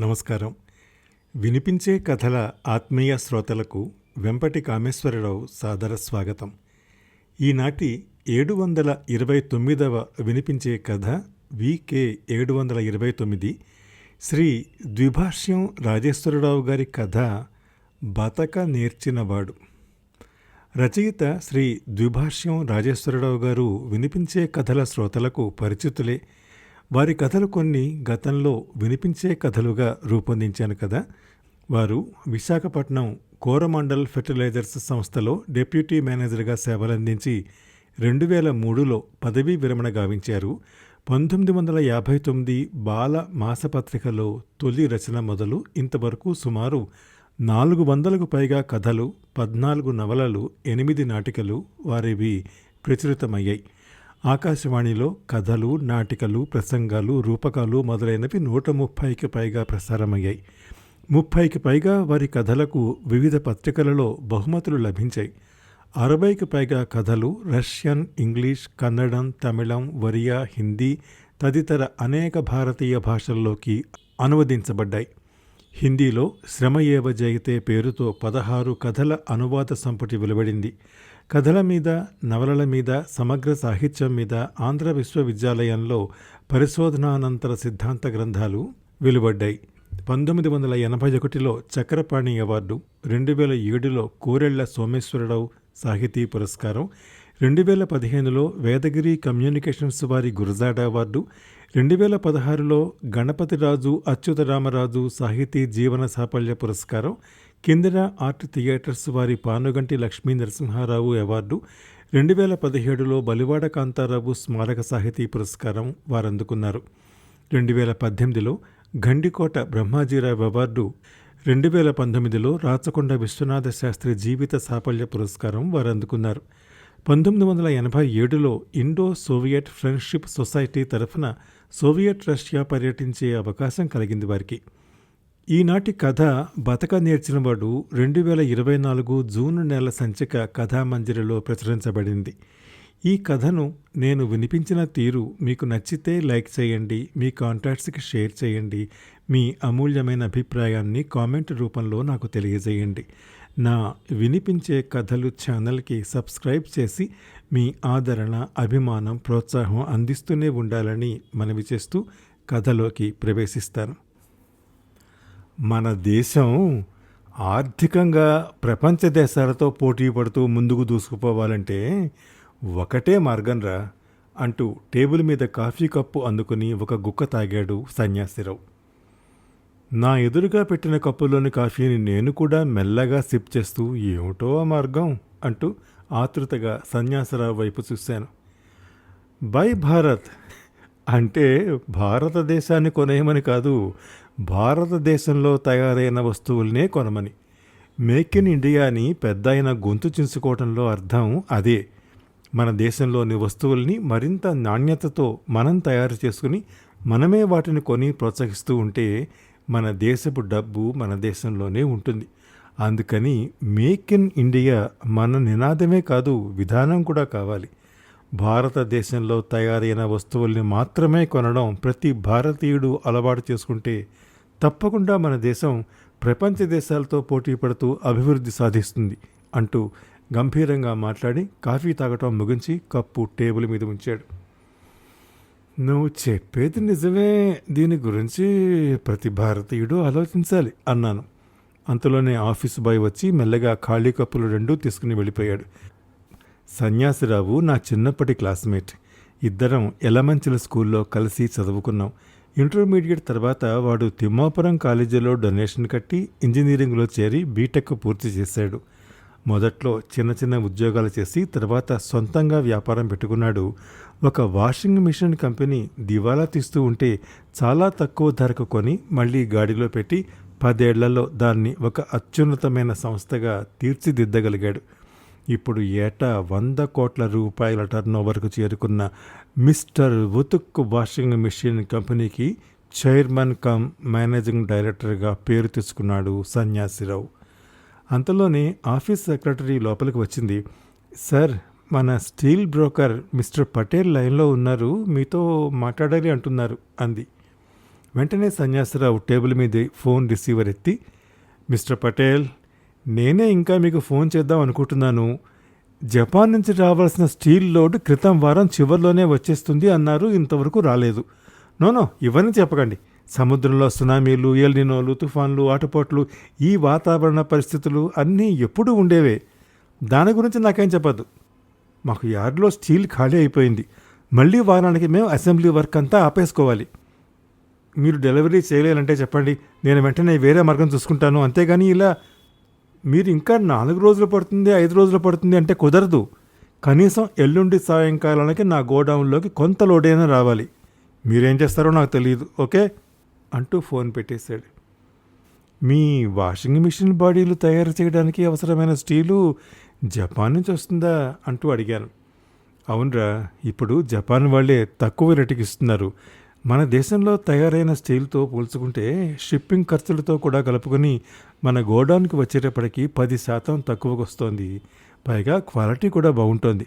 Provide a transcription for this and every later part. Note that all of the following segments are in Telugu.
నమస్కారం. వినిపించే కథల ఆత్మీయ శ్రోతలకు వెంపటి కామేశ్వరరావు సాదర స్వాగతం. ఈనాటి ఏడు వందల ఇరవై తొమ్మిదవ వినిపించే కథ వికే ఏడు వందల ఇరవై తొమ్మిది శ్రీ ద్విభాష్యం రాజేశ్వరరావు గారి కథ బతక నేర్చినవాడు. రచయిత శ్రీ ద్విభాష్యం రాజేశ్వరరావు గారు వినిపించే కథల శ్రోతలకు పరిచితులే వారి కథలు కొన్ని గతంలో వినిపించే కథలుగా రూపొందించాను కదా. వారు విశాఖపట్నం కోరమండల్ ఫెర్టిలైజర్స్ సంస్థలో డిప్యూటీ మేనేజర్గా సేవలందించి రెండు వేల మూడులో పదవీ విరమణ గావించారు. పంతొమ్మిది వందల యాభై తొమ్మిది బాల మాసపత్రికలో తొలి రచన మొదలు ఇంతవరకు సుమారు నాలుగు వందలకు పైగా కథలు పద్నాలుగు నవలలు ఎనిమిది నాటికలు వారివి ప్రచురితమయ్యాయి. ఆకాశవాణిలో కథలు నాటికలు ప్రసంగాలు రూపకాలు మొదలైనవి నూట ముప్పైకి పైగా ప్రసారమయ్యాయి. ముప్పైకి పైగా వారి కథలకు వివిధ పత్రికలలో బహుమతులు లభించాయి. అరవైకి పైగా కథలు రష్యన్ ఇంగ్లీష్ కన్నడం తమిళం ఒరియా హిందీ తదితర అనేక భారతీయ భాషల్లోకి అనువదించబడ్డాయి. హిందీలో శ్రమ ఏవ జయితే పేరుతో పదహారు కథల అనువాద సంపుటి వెలువడింది. కథల మీద నవలల మీద సమగ్ర సాహిత్యం మీద ఆంధ్ర విశ్వవిద్యాలయంలో పరిశోధనానంతర సిద్ధాంత గ్రంథాలు వెలువడ్డాయి. పంతొమ్మిది వందల ఎనభై ఒకటిలో చక్రపాణి అవార్డు రెండు వేల ఏడులో కోరెళ్ళ సోమేశ్వరరావు సాహితీ పురస్కారం రెండు వేల పదిహేనులో వేదగిరి కమ్యూనికేషన్స్ వారి గురజాడ అవార్డు రెండు వేల పదహారులో గణపతిరాజు అచ్యుతరామరాజు సాహితీ జీవన సాఫల్య పురస్కారం కిందర ఆర్ట్ థియేటర్స్ వారి పానుగంటి లక్ష్మీ నరసింహారావు అవార్డు రెండు వేల పదిహేడులో బలివాడ కాంతారావు స్మారక సాహితీ పురస్కారం వారందుకున్నారు. రెండు వేల పద్దెనిమిదిలో గండికోట బ్రహ్మాజీరావు అవార్డు రెండు వేల పంతొమ్మిదిలో రాచకొండ విశ్వనాథ శాస్త్రి జీవిత సాఫల్య పురస్కారం వారు అందుకున్నారు పంతొమ్మిది వందల ఎనభై ఏడులో ఇండో సోవియట్ ఫ్రెండ్షిప్ సొసైటీ తరఫున సోవియట్ రష్యా పర్యటించే అవకాశం కలిగింది వారికి. ఈనాటి కథ బతక నేర్చినవాడు రెండు వేల ఇరవై నాలుగు జూన్ నెల సంచిక కథామంజరిలో ప్రచురించబడింది. ఈ కథను నేను వినిపించిన తీరు మీకు నచ్చితే లైక్ చేయండి మీ కాంటాక్ట్స్కి షేర్ చేయండి మీ అమూల్యమైన అభిప్రాయాన్ని కామెంట్ రూపంలో నాకు తెలియజేయండి. నా వినిపించే కథలు ఛానల్కి సబ్స్క్రైబ్ చేసి మీ ఆదరణ అభిమానం ప్రోత్సాహం అందిస్తూనే ఉండాలని మనవి చేస్తూ కథలోకి ప్రవేశిస్తాను. మన దేశం ఆర్థికంగా ప్రపంచ దేశాలతో పోటీ పడుతూ ముందుకు దూసుకుపోవాలంటే ఒకటే మార్గం రా అంటూ టేబుల్ మీద కాఫీ కప్పు అందుకుని ఒక గుక్క తాగాడు సన్యాసిరావు. నా ఎదురుగా పెట్టిన కప్పులోని కాఫీని నేను కూడా మెల్లగా సిప్ చేస్తూ ఏమిటో ఆ మార్గం అంటూ ఆతృతగా సన్యాసరావు వైపు చూశాను. బై భారత్ అంటే భారతదేశాన్ని కొనేయమని కాదు భారతదేశంలో తయారైన వస్తువులనే కొనమని. మేక్ ఇన్ ఇండియాని పెద్ద అయిన గొంతు చించుకోవడంలో అర్థం అదే. మన దేశంలోని వస్తువుల్ని మరింత నాణ్యతతో మనం తయారు చేసుకుని మనమే వాటిని కొని ప్రోత్సహిస్తూ ఉంటే మన దేశపు డబ్బు మన దేశంలోనే ఉంటుంది. అందుకని మేక్ ఇన్ ఇండియా మన నినాదమే కాదు విధానం కూడా కావాలి. భారతదేశంలో తయారైన వస్తువుల్ని మాత్రమే కొనడం ప్రతి భారతీయుడు అలవాటు చేసుకుంటే తప్పకుండా మన దేశం ప్రపంచ దేశాలతో పోటీ పడుతూ అభివృద్ధి సాధిస్తుంది అంటూ గంభీరంగా మాట్లాడి కాఫీ తాగటం ముగించి కప్పు టేబుల్ మీద ఉంచాడు. నువ్వు చెప్పేది నిజమే. దీని గురించి ప్రతి భారతీయుడు ఆలోచించాలి అన్నాను. అంతలోనే ఆఫీస్ బాయ్ వచ్చి మెల్లగా ఖాళీ కప్పులు రెండూ తీసుకుని వెళ్ళిపోయాడు. సన్యాసిరావు నా చిన్నప్పటి క్లాస్మేట్. ఇద్దరం ఎలమంచిల స్కూల్లో కలిసి చదువుకున్నాం. ఇంటర్మీడియట్ తర్వాత వాడు తిమ్మాపురం కాలేజీలో డొనేషన్ కట్టి ఇంజనీరింగ్లో చేరి బీటెక్ పూర్తి చేశాడు. మొదట్లో చిన్న చిన్న ఉద్యోగాలు చేసి తర్వాత సొంతంగా వ్యాపారం పెట్టుకున్నాడు. ఒక వాషింగ్ మిషన్ కంపెనీ దివాలా తీస్తూ ఉంటే చాలా తక్కువ ధరకు కొని మళ్ళీ గాడిలో పెట్టి పదేళ్ళలో దాన్ని ఒక అత్యున్నతమైన సంస్థగా తీర్చిదిద్దగలిగాడు. ఇప్పుడు ఏటా వంద కోట్ల రూపాయల టర్నోవర్కు చేరుకున్న మిస్టర్ ఉతుక్ వాషింగ్ మిషన్ కంపెనీకి చైర్మన్ కమ్ మేనేజింగ్ డైరెక్టర్గా పేరు తెచ్చుకున్నాడు సన్యాసిరావు. అంతలోనే ఆఫీస్ సెక్రటరీ లోపలికి వచ్చింది. సార్ మన స్టీల్ బ్రోకర్ మిస్టర్ పటేల్ లైన్లో ఉన్నారు మీతో మాట్లాడాలి అంటున్నారు అంది. వెంటనే సన్యాసరావు టేబుల్ మీద ఫోన్ రిసీవర్ ఎత్తి మిస్టర్ పటేల్ నేనే ఇంకా మీకు ఫోన్ చేద్దాం అనుకుంటున్నాను. జపాన్ నుంచి రావాల్సిన స్టీల్ లోడ్ క్రితం వారం చివరిలోనే వచ్చేస్తుంది అన్నారు. ఇంతవరకు రాలేదు. నోనో ఇవన్నీ చెప్పకండి. సముద్రంలో సునామీలు ఎల్నినోలు తుఫాన్లు ఆటుపోట్లు ఈ వాతావరణ పరిస్థితులు అన్నీ ఎప్పుడూ ఉండేవే. దాని గురించి నాకేం చెప్పద్దు. మాకు యార్డ్లో స్టీల్ ఖాళీ అయిపోయింది. మళ్ళీ వారానికి మేము అసెంబ్లీ వర్క్ అంతా ఆపేసుకోవాలి. మీరు డెలివరీ చేయలేనంటే చెప్పండి. నేను వెంటనే వేరే మార్గం చూసుకుంటాను. అంతేగాని ఇలా మీరు ఇంకా నాలుగు రోజులు పడుతుంది ఐదు రోజులు పడుతుంది అంటే కుదరదు. కనీసం ఎల్లుండి సాయంకాలానికి నా గోడౌన్లోకి కొంత లోడైనా రావాలి. మీరేం చేస్తారో నాకు తెలియదు ఓకే? అంటూ ఫోన్ పెట్టేశాడు. మీ వాషింగ్ మిషన్ బాడీలు తయారు చేయడానికి అవసరమైన స్టీలు జపాన్ నుంచి వస్తుందా అంటూ అడిగాను. అవునరా ఇప్పుడు జపాన్ వాళ్ళే తక్కువ రేటుకి ఇస్తున్నారు. మన దేశంలో తయారైన స్టీల్తో పోల్చుకుంటే షిప్పింగ్ ఖర్చులతో కూడా కలుపుకొని మన గోడౌన్కి వచ్చేటప్పటికి పది శాతం తక్కువకు వస్తోంది. పైగా క్వాలిటీ కూడా బాగుంటుంది.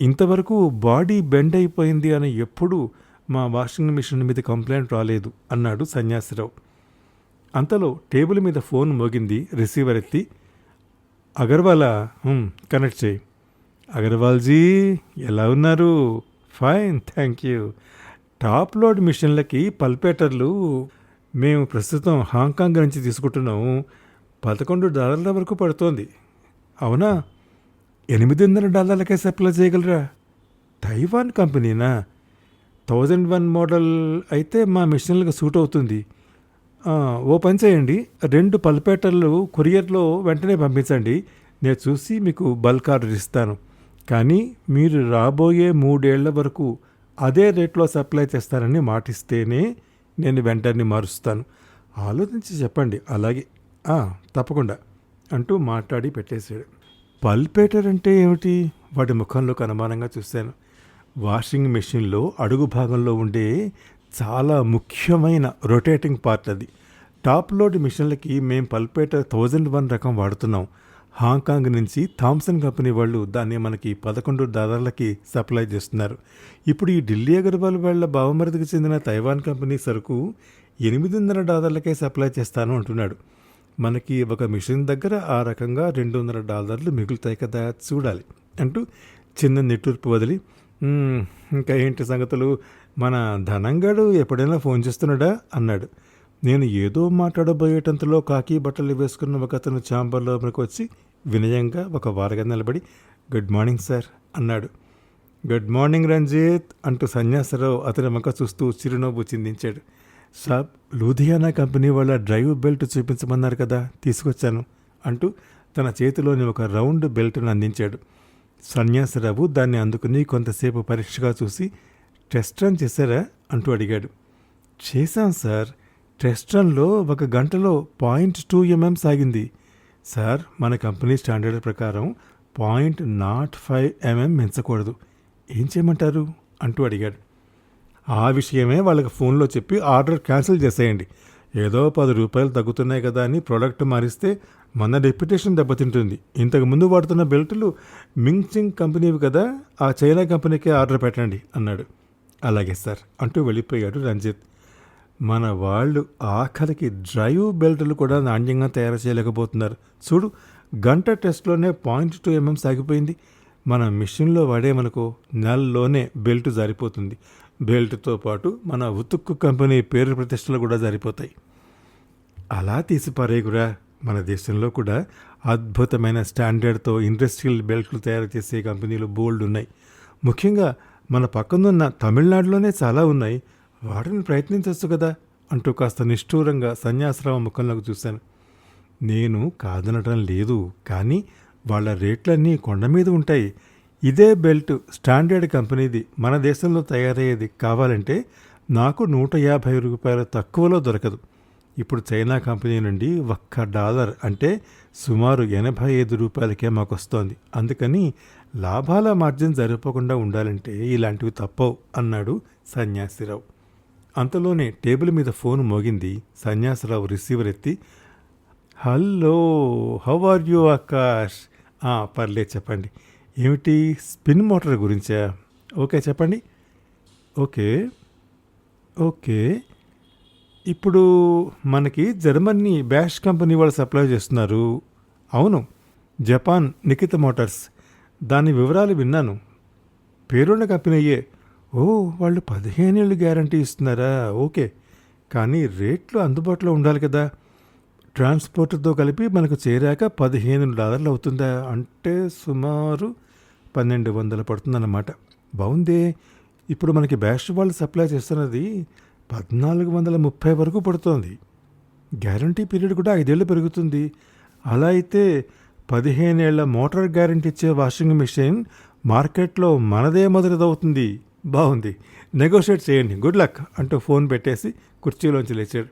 ఇంతవరకు బాడీ బెండ్ అయిపోయింది అని ఎప్పుడూ మా వాషింగ్ మిషన్ మీద కంప్లైంట్ రాలేదు అన్నాడు సన్యాసిరావు. అంతలో టేబుల్ మీద ఫోన్ మోగింది రిసీవర్ ఎత్తి అగర్వాలా? కనెక్ట్ చేయి. అగర్వాల్జీ ఎలా ఉన్నారు? Fine thank you. Top load మిషన్లకి పల్పేటర్లు మేము ప్రస్తుతం హాంకాంగ్ నుంచి తీసుకుంటున్నాము. పదకొండు డాలర్ల వరకు పడుతోంది. అవునా? ఎనిమిదిన్నర డాలర్లకే సప్లై చేయగలరా? తైవాన్ కంపెనీనా? థౌజండ్ వన్ మోడల్ అయితే మా మిషన్లకు సూట్ అవుతుంది. ఓ పని చేయండి. రెండు పల్పేటర్లు కొరియర్లో వెంటనే పంపించండి. నేను చూసి మీకు బల్క్ ఆర్డర్ ఇస్తాను. కానీ మీరు రాబోయే మూడేళ్ళ వరకు అదే రేట్లో సప్లై చేస్తారని మాటిస్తేనే నేను వెంటనే మారుస్తాను. ఆలోచించి చెప్పండి. అలాగే తప్పకుండా అంటూ మాట్లాడి పెట్టేశాడు. పల్పేటర్ అంటే ఏమిటి? వాడి ముఖంలోకి అనుమానంగా చూశాను. వాషింగ్ మెషిన్లో అడుగు భాగంలో ఉండే చాలా ముఖ్యమైన రొటేటింగ్ పార్ట్ అది. టాప్ లోడ్ మిషన్లకి మేము పల్పేటర్ థౌజండ్ వన్ రకం వాడుతున్నాం. హాంకాంగ్ నుంచి థామ్సన్ కంపెనీ వాళ్ళు దాన్ని మనకి పదకొండు డాలర్లకి సప్లై చేస్తున్నారు. ఇప్పుడు ఈ ఢిల్లీ అగర్వాల్ వాళ్ళ బావమరిదికి చెందిన తైవాన్ కంపెనీ సరుకు ఎనిమిదిన్నర డాలర్లకే సప్లై చేస్తాను అంటున్నాడు. మనకి ఒక మిషన్ దగ్గర ఆ రకంగా రెండు వందల డాలర్లు మిగులుతాయి కదా చూడాలి అంటూ చిన్న నిట్టూర్పు వదిలి ఇంకా ఏంటి సంగతులు? మన ధనంగాడు ఎప్పుడైనా ఫోన్ చేస్తున్నాడా? అన్నాడు. నేను ఏదో మాట్లాడబోయేటంతలో కాకి బట్టలు వేసుకున్న ఒక అతను ఛాంబర్లోకి వచ్చి వినయంగా ఒక వారగా నిలబడి గుడ్ మార్నింగ్ సార్ అన్నాడు. గుడ్ మార్నింగ్ రంజిత్ అంటూ సన్యాసరావు అతని మొక్క చూస్తూ చిరునవ్వు చిందించాడు. సాబ్ లూధియానా కంపెనీ వాళ్ళ డ్రైవ్ బెల్ట్ చూపించమన్నారు కదా తీసుకొచ్చాను అంటూ తన చేతిలోని ఒక రౌండ్ బెల్ట్ను అందించాడు. సన్యాసరావు దాన్ని అందుకుని కొంతసేపు పరీక్షగా చూసి టెస్ట్ రన్ చేశారా? అంటూ అడిగాడు. చేశాం సార్. టెస్ట్ రన్లో ఒక గంటలో పాయింట్ టూ ఎంఎం సాగింది. సార్ మన కంపెనీ స్టాండర్డ్ ప్రకారం పాయింట్ నాట్ ఫైవ్ ఎంఎం మించకూడదు ఏం చేయమంటారు? అంటూ అడిగాడు. ఆ విషయమే వాళ్ళకి ఫోన్లో చెప్పి ఆర్డర్ క్యాన్సిల్ చేసేయండి. ఏదో పది రూపాయలు తగ్గుతున్నాయి కదా అని ప్రోడక్ట్ మారిస్తే మన రెప్యుటేషన్ దెబ్బతింటుంది. ఇంతకు ముందు వాడుతున్న బెల్టులు మింగ్చింగ్ కంపెనీవి కదా ఆ చైనా కంపెనీకే ఆర్డర్ పెట్టండి అన్నాడు. అలాగే సార్ అంటూ వెళ్ళిపోయాడు రంజిత్. మన వాళ్ళు ఆఖరికి డ్రైవ్ బెల్టులు కూడా నాణ్యంగా తయారు చేయలేకపోతున్నారు. చూడు గంట టెస్ట్లోనే పాయింట్ టూ ఎంఎం సాగిపోయింది. మన మిషన్లో వాడేమనుకో నెలలోనే బెల్ట్ జారిపోతుంది. బెల్ట్తో పాటు మన ఉతుక్కు కంపెనీ పేరు ప్రతిష్టలు కూడా జరిపోతాయి. అలా తీసి పారేగురా మన దేశంలో కూడా అద్భుతమైన స్టాండర్డ్తో ఇండస్ట్రియల్ బెల్ట్లు తయారు చేసే కంపెనీలు బోల్డ్ ఉన్నాయి. ముఖ్యంగా మన పక్కనున్న తమిళనాడులోనే చాలా ఉన్నాయి. వాటిని ప్రయత్నించవచ్చు కదా అంటూ కాస్త నిష్ఠూరంగా సన్యాసరావు ముఖంలోకి చూశాను. నేను కాదనటం లేదు కానీ వాళ్ళ రేట్లన్నీ కొండ మీద ఉంటాయి. ఇదే బెల్ట్ స్టాండర్డ్ కంపెనీది మన దేశంలో తయారయ్యేది కావాలంటే నాకు నూట యాభై రూపాయల తక్కువలో దొరకదు. ఇప్పుడు చైనా కంపెనీ నుండి ఒక్క డాలర్ అంటే సుమారు ఎనభై ఐదు రూపాయలకే మాకు వస్తోంది అందుకని లాభాల మార్జిన్ సరిపోకుండా ఉండాలంటే ఇలాంటివి తప్పవు అన్నాడు సన్యాసిరావు. అంతలోనే టేబుల్ మీద ఫోన్ మోగింది సన్యాసిరావు రిసీవర్ ఎత్తి hello how are you Akash? పర్లేదు చెప్పండి. ఏమిటి స్పిన్ మోటార్ గురించా? ఓకే చెప్పండి. ఓకే. ఓకే. ఇప్పుడు మనకి జర్మనీ బ్యాష్ కంపెనీ వాళ్ళు సప్లై చేస్తున్నారు. అవును జపాన్ నిఖిత మోటార్స్. దాని వివరాలు విన్నాను. పేరున్న కంపెనీ అయ్యే. ఓ వాళ్ళు పదిహేను ఏళ్ళు గ్యారంటీ ఇస్తున్నారా? ఓకే. కానీ రేట్లు అందుబాటులో ఉండాలి కదా. ట్రాన్స్పోర్ట్తో కలిపి మనకు చేరాక పదిహేను డాలర్లు అవుతుందా? అంటే సుమారు పన్నెండు వందలు పడుతుందన్నమాట. బాగుందే ఇప్పుడు మనకి బ్యాష్ వాళ్ళు సప్లై చేస్తున్నది పద్నాలుగు వందల ముప్పై వరకు పడుతోంది. గ్యారంటీ పీరియడ్ కూడా ఐదేళ్ళు పెరుగుతుంది. అలా అయితే పదిహేనేళ్ళ మోటార్ గ్యారంటీ ఇచ్చే వాషింగ్ మెషిన్ మార్కెట్లో మనదే మొదటిదవుతుంది. బాగుంది నెగోషియేట్ చేయండి. గుడ్ లక్ అంటూ ఫోన్ పెట్టేసి కుర్చీలోంచి లేచాడు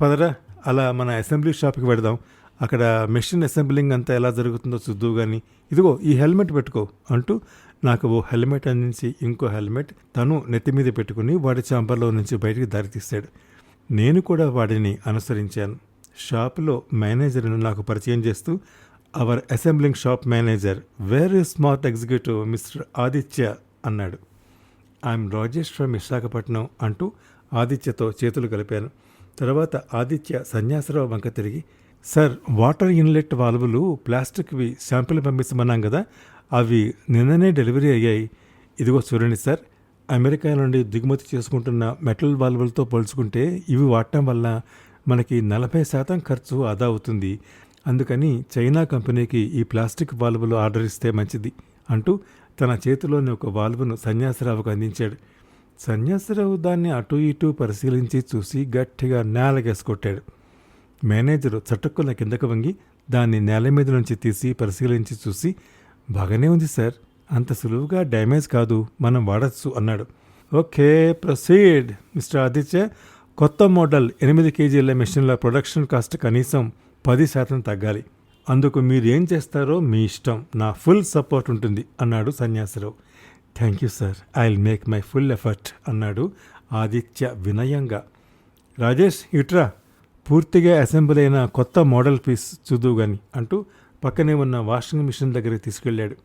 పదరా? అలా మన అసెంబ్లీ షాప్కి పెడదాం అక్కడ మెషిన్ అసెంబ్లింగ్ అంతా ఎలా జరుగుతుందో చూద్దు కానీ ఇదిగో ఈ హెల్మెట్ పెట్టుకో అంటూ నాకు ఓ హెల్మెట్ అందించి ఇంకో హెల్మెట్ తను నెత్తి మీద పెట్టుకుని వాడి చాంబర్లో నుంచి బయటికి దారితీశాడు నేను కూడా వాడిని అనుసరించాను. షాపులో మేనేజర్ను నాకు పరిచయం చేస్తూ our assembling shop manager very smart executive mister Aditya అన్నాడు. ఐఎమ్ రాజేష్ ఫ్రమ్ విశాఖపట్నం అంటూ ఆదిత్యతో చేతులు కలిపాను. తర్వాత ఆదిత్య సన్యాసరావు వంక తిరిగి సార్ వాటర్ ఇన్లెట్ వాల్వులు ప్లాస్టిక్వి శాంపిల్ పంపించమన్నాం కదా అవి నిన్ననే డెలివరీ అయ్యాయి. ఇదిగో చూడండి సార్ అమెరికా నుండి దిగుమతి చేసుకుంటున్న మెటల్ వాల్వులతో పోల్చుకుంటే ఇవి వాడటం వల్ల మనకి నలభై శాతం ఖర్చు ఆదా అవుతుంది. అందుకని చైనా కంపెనీకి ఈ ప్లాస్టిక్ వాల్వులు ఆర్డర్ ఇస్తే మంచిది అంటూ తన చేతిలోని ఒక వాల్వును సన్యాసరావుకు అందించాడు. సన్యాసరావు దాన్ని అటు ఇటు పరిశీలించి చూసి గట్టిగా నేలగేసుకొట్టాడు మేనేజరు చటుక్కున కిందకు వంగి దాన్ని నేల మీద నుంచి తీసి పరిశీలించి చూసి బాగానే ఉంది సార్ అంత సులువుగా డ్యామేజ్ కాదు మనం వాడచ్చు అన్నాడు. Okay proceed mister Aditya. కొత్త మోడల్ ఎనిమిది కేజీల మెషిన్ల ప్రొడక్షన్ కాస్ట్ కనీసం పది శాతం తగ్గాలి. అందుకు మీరు ఏం చేస్తారో మీ ఇష్టం నా ఫుల్ సపోర్ట్ ఉంటుంది అన్నాడు Sanyasarao. Thank you sir I will make my full effort అన్నాడు ఆదిత్య వినయంగా. రాజేష్ ఇట్రా. పూర్తిగా అసెంబ్లీ అయిన కొత్త మోడల్ పీస్ చూదువు గాని అంటూ పక్కనే ఉన్న వాషింగ్ మిషన్ దగ్గరికి తీసుకెళ్ళాడు.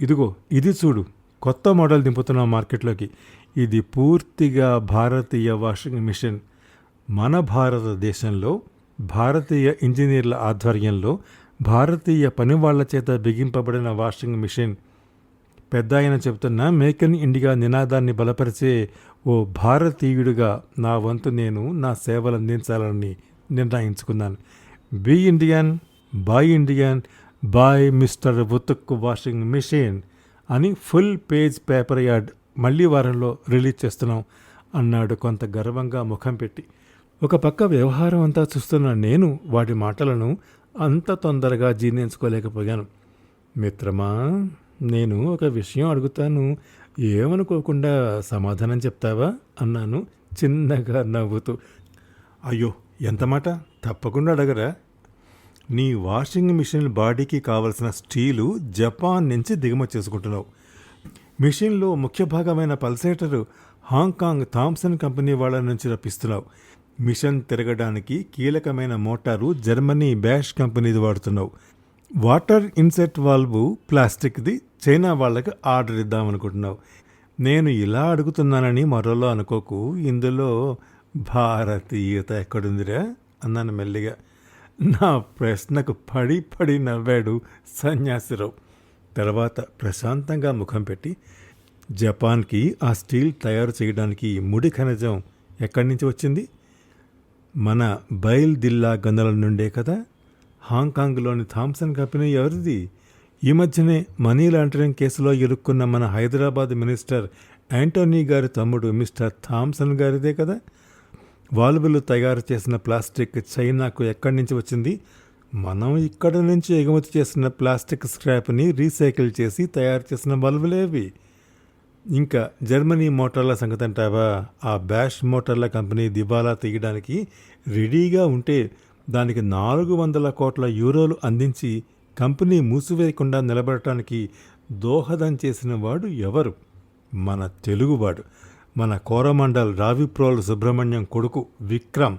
ఇదిగో ఇది చూడు. కొత్త మోడల్ దింపుతున్నాం మార్కెట్లోకి. ఇది పూర్తిగా భారతీయ వాషింగ్ మిషన్ మన భారతదేశంలో భారతీయ ఇంజనీర్ల ఆధ్వర్యంలో భారతీయ పనివాళ్ళ చేత బిగింపబడిన వాషింగ్ మిషన్ పెద్ద ఆయన చెబుతున్న మేక్ ఇన్ ఇండియా నినాదాన్ని బలపరిచే ఓ భారతీయుడిగా నా వంతు నేను నా సేవలు అందించాలని నిర్ణయించుకున్నాను. Be Indian buy Indian boy mister Utuk washing machine అని ఫుల్ పేజ్ పేపర్ యార్డ్ మళ్ళీ వారంలో రిలీజ్ చేస్తున్నాం అన్నాడు కొంత గర్వంగా ముఖం పెట్టి. ఒక పక్క వ్యవహారం అంతా చూస్తున్న నేను వాటి మాటలను అంత తొందరగా జీర్ణించుకోలేకపోయాను. మిత్రమా? నేను ఒక విషయం అడుగుతాను. ఏమనుకోకుండా సమాధానం చెప్తావా? అన్నాను చిన్నగా నవ్వుతూ. అయ్యో ఎంత మాట? తప్పకుండా అడగరా. నీ వాషింగ్ మిషన్ బాడీకి కావలసిన స్టీలు జపాన్ నుంచి దిగుమతి చేసుకుంటున్నావు. మిషన్లో ముఖ్య భాగమైన పల్సేటరు హాంకాంగ్ థామ్సన్ కంపెనీ వాళ్ళ నుంచి రప్పిస్తున్నావు. మిషన్ తిరగడానికి కీలకమైన మోటారు జర్మనీ బ్యాష్ కంపెనీది వాడుతున్నావు. వాటర్ ఇన్సెట్ వాల్వ్ ప్లాస్టిక్ది చైనా వాళ్ళకి ఆర్డర్ ఇద్దామనుకుంటున్నావు నేను ఇలా అడుగుతున్నానని మరోలో అనుకోకు. ఇందులో భారతీయత ఎక్కడుందిరా? అన్నాను మెల్లిగా. నా ప్రశ్నకు పడి పడి నవ్వాడు సన్యాసిరావు. తర్వాత ప్రశాంతంగా ముఖం పెట్టి జపాన్కి ఆ స్టీల్ తయారు చేయడానికి ముడి ఖనిజం ఎక్కడి నుంచి వచ్చింది? మన బైల్ దిల్లా గందల నుండే కదా. హాంకాంగ్లోని థామ్సన్ కంపెనీ ఎవరిది? ఈ మధ్యనే మనీ లాండరింగ్ కేసులో ఇరుక్కున్న మన హైదరాబాద్ మినిస్టర్ యాంటోనీ గారి తమ్ముడు మిస్టర్ థామ్సన్ గారిదే కదా? వాల్వులు తయారు చేసిన ప్లాస్టిక్ చైనాకు ఎక్కడి నుంచి వచ్చింది? మనం ఇక్కడ నుంచి ఎగుమతి చేసిన ప్లాస్టిక్ స్క్రాప్ని రీసైకిల్ చేసి తయారు చేసిన బల్బులేవి ఇంకా జర్మనీ మోటార్ల సంగతి అంటావా ఆ బ్యాష్ మోటార్ల కంపెనీ దివాలా తీయడానికి రెడీగా ఉంటే దానికి నాలుగు వందల కోట్ల యూరోలు అందించి కంపెనీ మూసివేయకుండా నిలబడటానికి దోహదం చేసిన వాడు ఎవరు? మన తెలుగువాడు మన కోరమండల్ రావిప్రోల్ సుబ్రహ్మణ్యం కొడుకు విక్రమ్.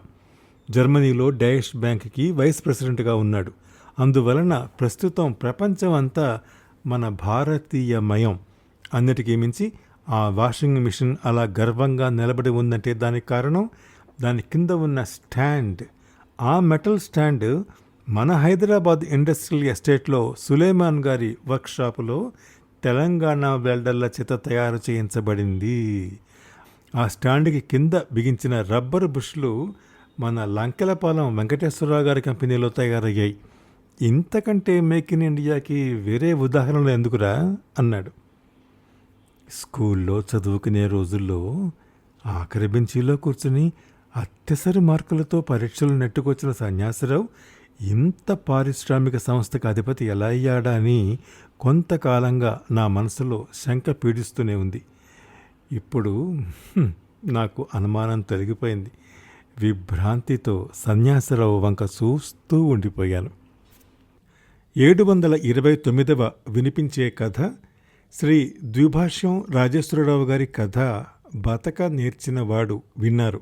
జర్మనీలో డైష్ బ్యాంక్కి వైస్ ప్రెసిడెంట్గా ఉన్నాడు. అందువలన ప్రస్తుతం ప్రపంచం అంతా మన భారతీయమయం. అన్నిటికీ మించి ఆ వాషింగ్ మిషన్ అలా గర్వంగా నిలబడి ఉందంటే దానికి కారణం దాని కింద ఉన్న స్టాండ్. ఆ మెటల్ స్టాండ్ మన హైదరాబాద్ ఇండస్ట్రియల్ ఎస్టేట్లో సులేమాన్ గారి వర్క్షాపులో తెలంగాణ వెల్డర్ల చేత తయారు చేయించబడింది. ఆ స్టాండ్కి కింద బిగించిన రబ్బరు బుష్లు మన లంకెలపాలెం వెంకటేశ్వరరావు గారి కంపెనీలో తయారయ్యాయి. ఇంతకంటే మేక్ ఇన్ ఇండియాకి వేరే ఉదాహరణలు ఎందుకురా? అన్నాడు. స్కూల్లో చదువుకునే రోజుల్లో ఆఖరి బెంచీలో కూర్చుని అత్యసరి మార్కులతో పరీక్షలు నెట్టుకొచ్చిన సన్యాసరావు ఇంత పారిశ్రామిక సంస్థకు అధిపతి ఎలా అయ్యాడా అని కొంతకాలంగా నా మనసులో శంక పీడిస్తూనే ఉంది. ఇప్పుడు నాకు అనుమానం తొలగిపోయింది. విభ్రాంతితో సన్యాసరావు వంక చూస్తూ ఉండిపోయాను. ఏడు వందల ఇరవై తొమ్మిదవ వినిపించే కథ శ్రీ ద్విభాష్యం రాజేశ్వరరావు గారి కథ బతక నేర్చినవాడు విన్నారు.